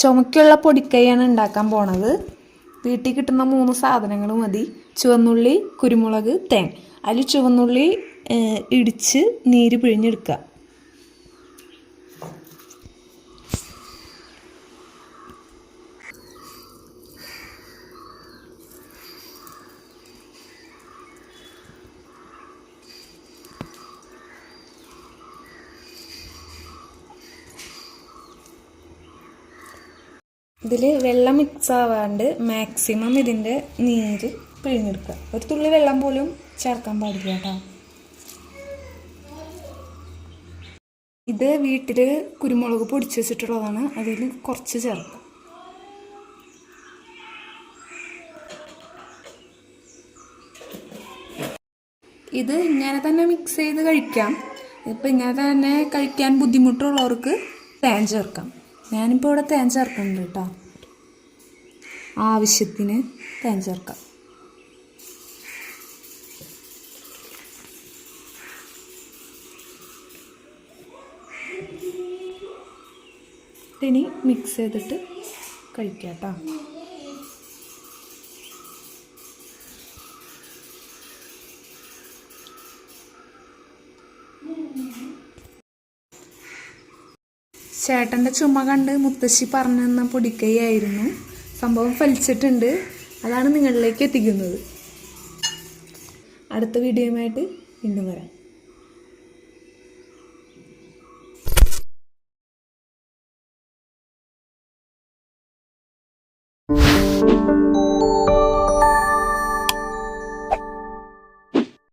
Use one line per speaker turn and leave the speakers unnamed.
ചുമക്കുള്ള പൊടിക്കൈയാണ് ഉണ്ടാക്കാൻ പോണത്. വീട്ടിൽ കിട്ടുന്ന മൂന്ന് സാധനങ്ങൾ മതി. ചുവന്നുള്ളി കുരുമുളക് തേൻ. അതിൽ ചുവന്നുള്ളി ഇടിച്ച് നീര് പിഴിഞ്ഞെടുക്കുക. ഇതിൽ വെള്ളം മിക്സ് ആവാണ്ട് മാക്സിമം ഇതിന്റെ നീര് പിഴിഞ്ഞെടുക്കുക. ഒരു തുള്ളി വെള്ളം പോലും ചേർക്കാൻ പാടില്ല കേട്ടോ. ഇത് വീട്ടിൽ കുരുമുളക് പൊടിച്ച് വെച്ചിട്ടുള്ളതാണ്. അതിൽ കുറച്ച് ചേർക്കുക. ഇത് ഇങ്ങനെ തന്നെ മിക്സ് ചെയ്ത് കഴിക്കാം. ഇപ്പം ഇങ്ങനെ തന്നെ കഴിക്കാൻ ബുദ്ധിമുട്ടുള്ളവർക്ക് തേൻ ചേർക്കാം. ഞാനിപ്പോൾ ഇവിടെ തേൻ ചേർക്കുന്നുണ്ട് കേട്ടോ ആവശ്യത്തിന് തേൻ ചേർക്കാം ഇനി മിക്സ് ചെയ്തിട്ട് കഴിക്കാം കേട്ടോ ചേട്ടന്റെ ചുമ കണ്ട് മുത്തശ്ശി പറഞ്ഞു തന്ന പൊടിക്കൈയായിരുന്നു. സംഭവം ഫലിച്ചിട്ടുണ്ട്. അതാണ് നിങ്ങളിലേക്ക് എത്തിക്കുന്നത്. അടുത്ത വീഡിയോയുമായിട്ട് വീണ്ടും വരാം.